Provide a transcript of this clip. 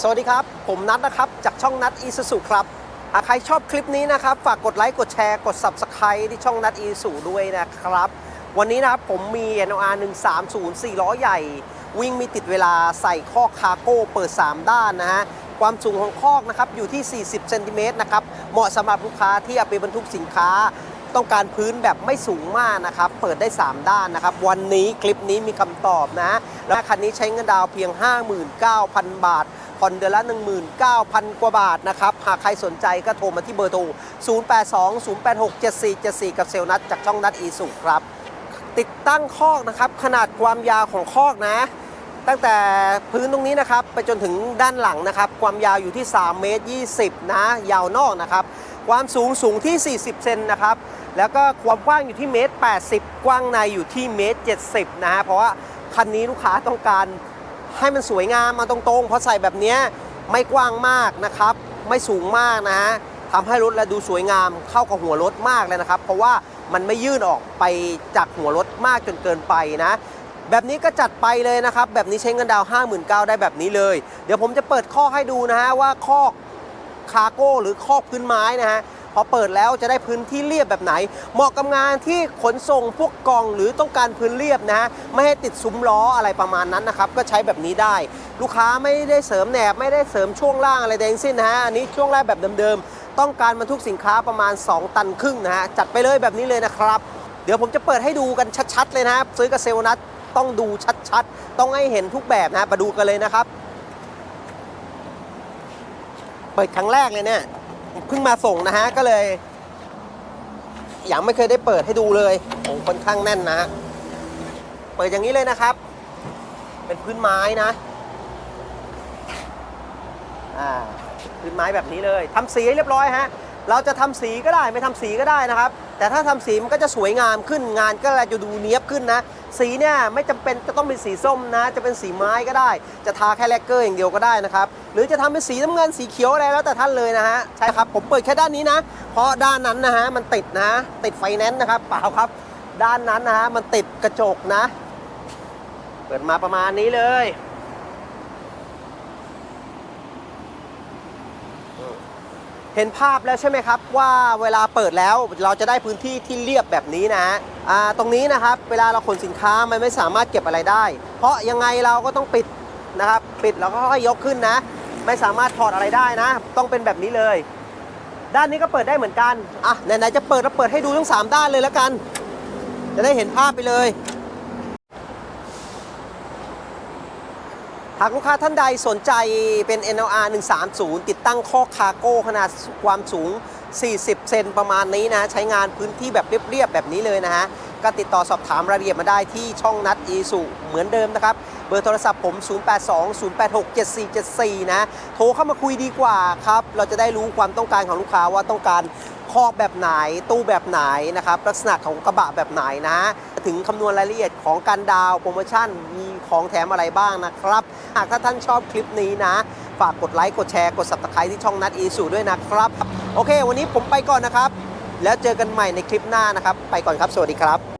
สวัสดีครับ ผมนัทนะครับ จากช่องนัทอีสุสุครับใครชอบคลิปนี้นะครับ ฝากกดไลค์กดแชร์กด Subscribe ที่ช่องนัทอีสุด้วยนะครับ วันนี้นะครับผมมี NR 130 4ล้อใหญ่ วิ่งมีติดเวลาใส่ข้อกคาร์โก้เปิด 3 ด้านนะฮะความสูงของคอกนะครับอยู่ที่ 40 เซนติเมตรนะครับ เหมาะสำหรับลูกค้าที่เอาไปบรรทุกสินค้า ต้องการพื้นแบบไม่สูงมากนะครับ เปิดได้ 3 ด้านนะครับ วันนี้คลิปนี้มีคำตอบนะ และคันนี้ใช้เงินดาวเพียง 59,000 บาท ผ่อนเดือนละ 19,000 กว่าบาทนะครับ หากใครสนใจก็โทรมาที่เบอร์โทร 0820867474 กับเซลล์นัดจากช่องนัดอีสุครับ ติดตั้งคอกนะครับ ขนาดความยาวของคอกนะ ตั้งแต่พื้นตรงนี้นะครับ ไปจนถึงด้านหลังนะครับ ความยาวอยู่ที่ 3 เมตร 20 นะ ยาวนอกนะครับ ความสูงสูงที่ 40 เซนนะครับ แล้วก็ความกว้างอยู่ที่เมตร 80 กว้างในอยู่ที่เมตร 70 นะฮะ เพราะว่าคันนี้ลูกค้าต้องการ ให้มันสวยงามมาตรงๆ เพราะใส่แบบนี้ไม่กว้างมากนะครับ ไม่สูงมากนะฮะทำให้รถและดูสวยงามเข้ากับหัวรถมากเลยนะครับ เพราะว่ามันไม่ยื่นออกไปจากหัวรถมากจนเกินไปนะ แบบนี้ก็จัดไปเลยนะครับ แบบนี้ใช้เงินดาว 59,000ได้แบบนี้เลย เดี๋ยวผมจะเปิดข้อให้ดูนะฮะว่าคอคาร์โก้หรือคอพื้นไม้นะฮะ พอเปิดแล้วจะได้พื้นที่เรียบแบบไหน เหมาะกับงานที่ขนส่งพวกกองหรือต้องการพื้นเรียบนะฮะไม่ให้ติดซุ้มล้ออะไรประมาณนั้นนะครับก็ใช้แบบนี้ได้ ลูกค้าไม่ได้เสริมแหนบไม่ได้เสริมช่วงล่างอะไรใดทั้งสิ้นนะฮะอันนี้ช่วงแรกแบบเดิมๆต้องการบรรทุกสินค้าประมาณ 2 ตันครึ่งนะฮะจัดไปเลยแบบนี้เลยนะครับ เดี๋ยวผมจะเปิดให้ดูกันชัดๆเลยนะครับซื้อกับเซลนัดต้องดูชัดๆ ต้องให้เห็นทุกแบบนะมาดูกันเลยนะครับ เปิดครั้งแรกเลยเนี่ย เพิ่งมาส่งนะฮะก็เลยยังไม่เคยได้เปิดให้ดูเลยโอ้ค่อนข้างแน่นนะฮะเปิดอย่างนี้เลยนะครับ เป็นพื้นไม้นะอ่าพื้นไม้แบบนี้เลยทำสีให้เรียบร้อยฮะเราจะทำสีก็ได้ไม่ทำสีก็ได้นะครับ แต่ถ้าทำสีมันก็จะสวยงามขึ้นงานก็จะดูเนี้ยบขึ้นนะ สีเนี่ยไม่จำเป็นจะต้องเป็นสีส้มนะ จะเป็นสีไม้ก็ได้ จะทาแค่แลกเกอร์อย่างเดียวก็ได้นะครับ หรือจะทำเป็นสีน้ำเงินสีเขียวอะไรแล้วแต่ท่านเลยนะฮะ ใช่ครับผมเปิดแค่ด้านนี้นะ เพราะด้านนั้นนะฮะมันติดนะ ติดไฟแนนซ์นะครับเปล่าครับ ด้านนั้นนะฮะมันติดกระจกนะ เปิดมาประมาณนี้เลย เห็นภาพแล้วใช่ไหมครับ ว่าเวลาเปิดแล้วเราจะได้พื้นที่ที่เรียบแบบนี้นะฮะตรงนี้นะครับเวลาเราขนสินค้ามันไม่สามารถเก็บอะไรได้ เพราะยังไงเราก็ต้องปิดนะครับ ปิดแล้วก็ค่อยยกขึ้นนะ ไม่สามารถถอดอะไรได้นะ ต้องเป็นแบบนี้เลย ด้านนี้ก็เปิดได้เหมือนกันอะไหนๆจะเปิดเราเปิดให้ดูทั้งสามด้านเลยแล้วกัน จะได้เห็นภาพไปเลย หากลูกค้าท่านใดสนใจเป็น NLR 130 ติดตั้งข้อคารโก้ขนาดความสูง 40 เซนประมาณนี้นะ ใช้งานพื้นที่แบบเรียบๆ แบบนี้เลยนะฮะ ก็ติดต่อสอบถามรายละเอียดมาได้ที่ช่องนัดอีสุเหมือนเดิมนะครับ เบอร์โทรศัพท์ผม 0820867474 นะ โทรเข้ามาคุยดีกว่าครับ เราจะได้รู้ความต้องการของลูกค้าว่าต้องการคอกแบบไหนตู้แบบไหนนะครับ ลักษณะของกระบะแบบไหนนะ ถึงคำนวณรายละเอียดของการดาวโปรโมชั่นมี ของแถมอะไรบ้างนะครับ หากถ้าท่านชอบคลิปนี้นะ ฝากกดไลค์ กดแชร์ กด subscribe ที่ช่องนัดอีสูด้วยนะครับ โอเค วันนี้ผมไปก่อนนะครับ แล้วเจอกันใหม่ในคลิปหน้านะครับ ไปก่อนครับ สวัสดีครับ